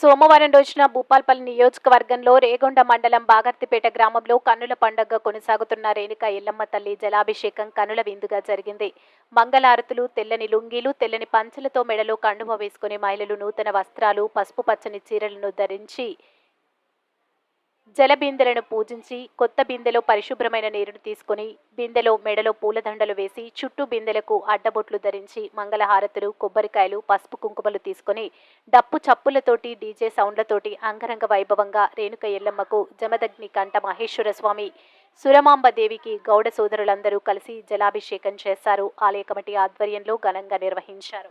సోమవారం రోజున భూపాల్పల్లి నియోజకవర్గంలో రేగొండ మండలం బాగర్తిపేట గ్రామంలో కన్నుల పండుగ కొనసాగుతున్న రేణుక ఎల్లమ్మ తల్లి జలాభిషేకం కనుల విందుగా జరిగింది. మంగళారతులు తెల్లని లుంగీలు తెల్లని పంచలతో మెడలో కండువ వేసుకునే మహిళలు నూతన వస్త్రాలు పసుపు పచ్చని చీరలను ధరించి జలబిందెలను పూజించి కొత్త బిందెలో పరిశుభ్రమైన నీరును తీసుకుని బిందెలో మెడలో పూలదండలు వేసి చుట్టూ బిందెలకు అడ్డబొట్లు ధరించి మంగళహారతులు కొబ్బరికాయలు పసుపు కుంకుమలు తీసుకుని డప్పు చప్పులతోటి డీజే సౌండ్లతోటి అంగరంగ వైభవంగా రేణుక ఎల్లమ్మకు జమదగ్ని కంఠ మహేశ్వర స్వామి సురమాంబ దేవికి గౌడ సోదరులందరూ కలిసి జలాభిషేకం చేశారు. ఆలయ కమిటీ ఆధ్వర్యంలో ఘనంగా నిర్వహించారు.